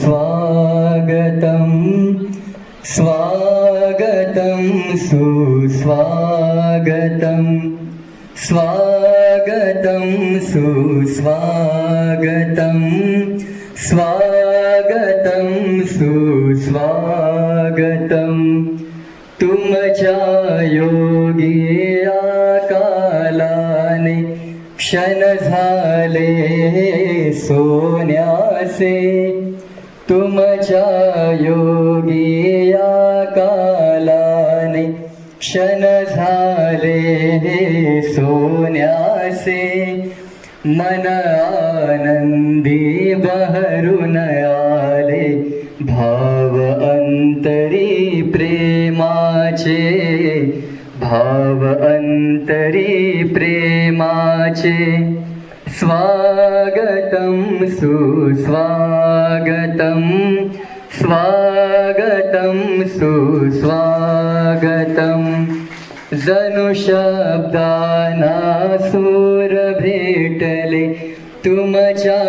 स्वागतं स्वागतं सुस्वागतं स्वागतं सुस्वागतं स्वागतं सुस्वागतं। तुमच्या योगी कालाने क्षण झाले सोन्याचे तुमच्या योगी कालाने क्षण झाले सोन्यासे. मन आनंदी बहरून आले भाव अंतरी प्रेमाचे. भाव अंतरी प्रेमाचे. स्वागतं सुस्वागतं स्वागतं सुस्वागतं जनु शब्दाना सूर भेटले तुमच्या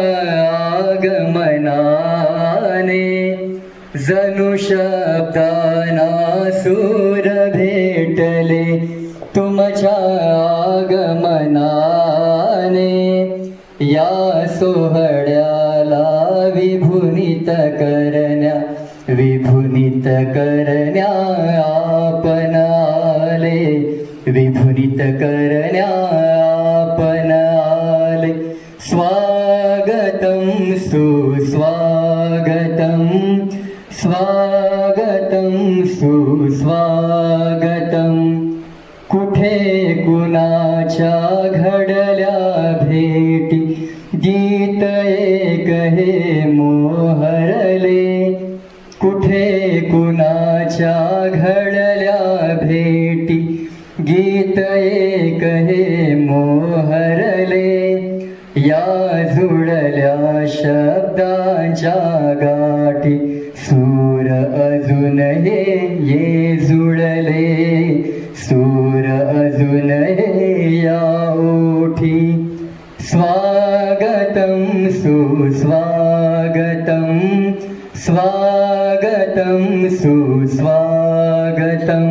आगमनाने। जनुशब्दाना सूर भेटले तुमच्या आगमनाने। या सोहळ्या विभुनित करण्या विभुनित करण्या आपण आले विभुनित करण्या आपण आले स्वागतं सुस्वागतं स्वागतं सुस्वागतं कुठे कुणाच्या घडल्या भे कुठे कुणाच्या घडल्या भेटी? गीत एक हे मोहरले. या जुळल्या शब्दांच्या गाठी. सूर अजून हे ये जुळले. सूर अजून हे या ओठी. स्वागतम सुस्वा स्वागतं सुस्वागतं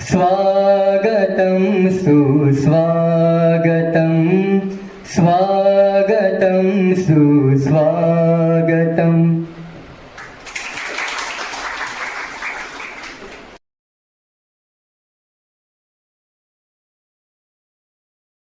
स्वागतं सुस्वागतं स्वागतं सुस्वागतं